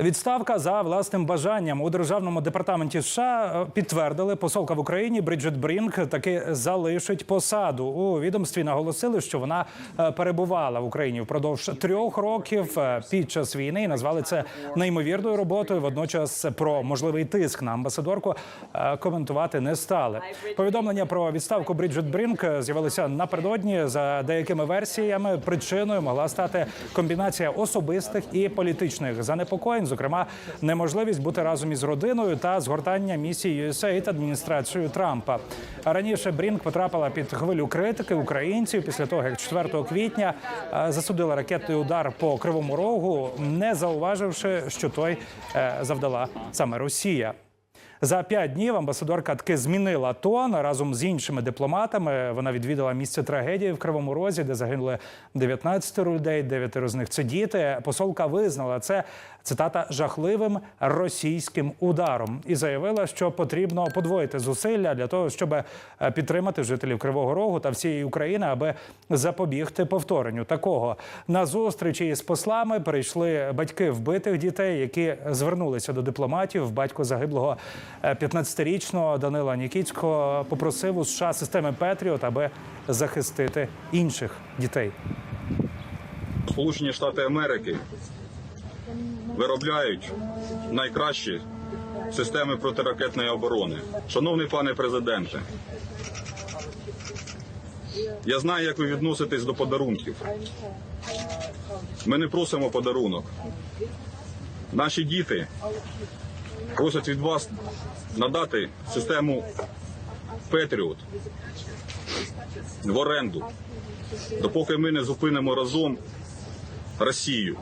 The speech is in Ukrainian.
Відставка за власним бажанням у державному департаменті США е, підтвердили посолка в Україні Бріджит Брінк таки залишить посаду. У відомстві наголосили, що вона е, перебувала в Україні впродовж трьох років е, під час війни. і Назвали це неймовірною роботою. Водночас про можливий тиск на амбасадорку коментувати не стали. Повідомлення про відставку Бріджит Брінк з'явилися напередодні. За деякими версіями причиною могла стати комбінація особистих і політичних занепокоєнь, зокрема, неможливість бути разом із родиною та згортання місії USAID адміністрацією Трампа. Раніше Брінк потрапила під хвилю критики українців після того, як 4 квітня е, засудила ракетний удар по кривому рогу, не зауваживши, що той е, завдала саме Росія. За п'ять днів амбасадорка таки змінила тон разом з іншими дипломатами. Вона відвідала місце трагедії в Кривому Розі, де загинули 19 людей, 9 з них це діти. Посолка визнала це цитата жахливим російським ударом і заявила, що потрібно подвоїти зусилля для того, щоб е, підтримати жителів Кривого Рогу та всієї України, аби запобігти повторенню такого. На зустрічі із послами прийшли батьки вбитих дітей, які звернулися до дипломатів. Батько загиблого е, 15-річного Данила Нікіцького попросив у США системи Петріот, аби захистити інших дітей. Сполучені Штати Америки виробляють найкращі системи протиракетної оборони. Шановний пане президенте, я знаю, як ви відноситесь до подарунків. Ми не просимо подарунок. Наші діти просять від вас надати систему Петріот в оренду, допоки ми не зупинимо разом Росію.